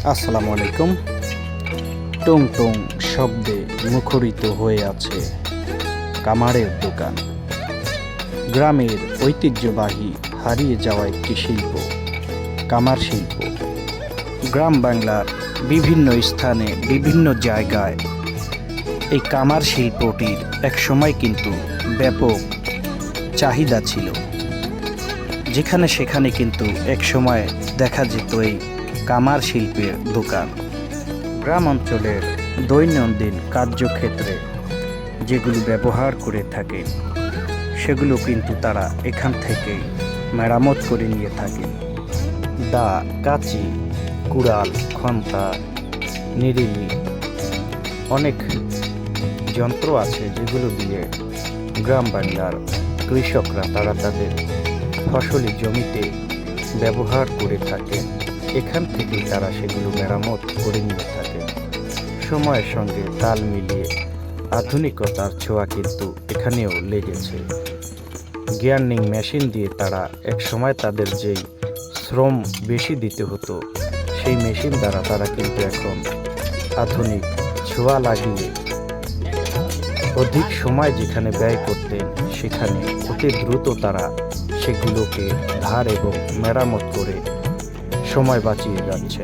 আসসালামু আলাইকুম। টং টং শব্দে মুখরিত হয়ে আছে কামারের দোকান। গ্রামের ঐতিহ্যবাহী হারিয়ে যাওয়া একটি শিল্প, কামার শিল্প। গ্রাম বাংলার বিভিন্ন স্থানে, বিভিন্ন জায়গায় এই কামার শিল্পটির একসময় কিন্তু ব্যাপক চাহিদা ছিল। যেখানে সেখানে কিন্তু একসময় দেখা যেত এই কামার শিল্পের দোকান। গ্রাম অঞ্চলের দৈনন্দিন কার্যক্ষেত্রে যেগুলো ব্যবহার করে থাকে, সেগুলো কিন্তু তারা এখান থেকে মেরামত করে নিয়ে থাকে। দা, কাঁচি, কুড়াল, খন্তা নিরিলি অনেক যন্ত্র আছে যেগুলো দিয়ে গ্রাম বাংলার কৃষকরা তারা তাদের ফসলি জমিতে ব্যবহার করে থাকে। এখান থেকেই তারা সেগুলো মেরামত করে নিয়ে থাকে। সময়ের সঙ্গে তাল মিলিয়ে আধুনিকতার ছোঁয়া কিন্তু এখানেও লেগেছে। গিয়ার্নিং মেশিন দিয়ে তারা এক সময় তাদের যেই শ্রম বেশি দিতে হতো, সেই মেশিন দ্বারা তারা কিন্তু এখন আধুনিক ছোঁয়া লাগিয়ে অধিক সময় যেখানে ব্যয় করতেন, সেখানে অতি দ্রুত তারা সেগুলোকে ধার এবং মেরামত করে সময় বাঁচিয়ে যাচ্ছে।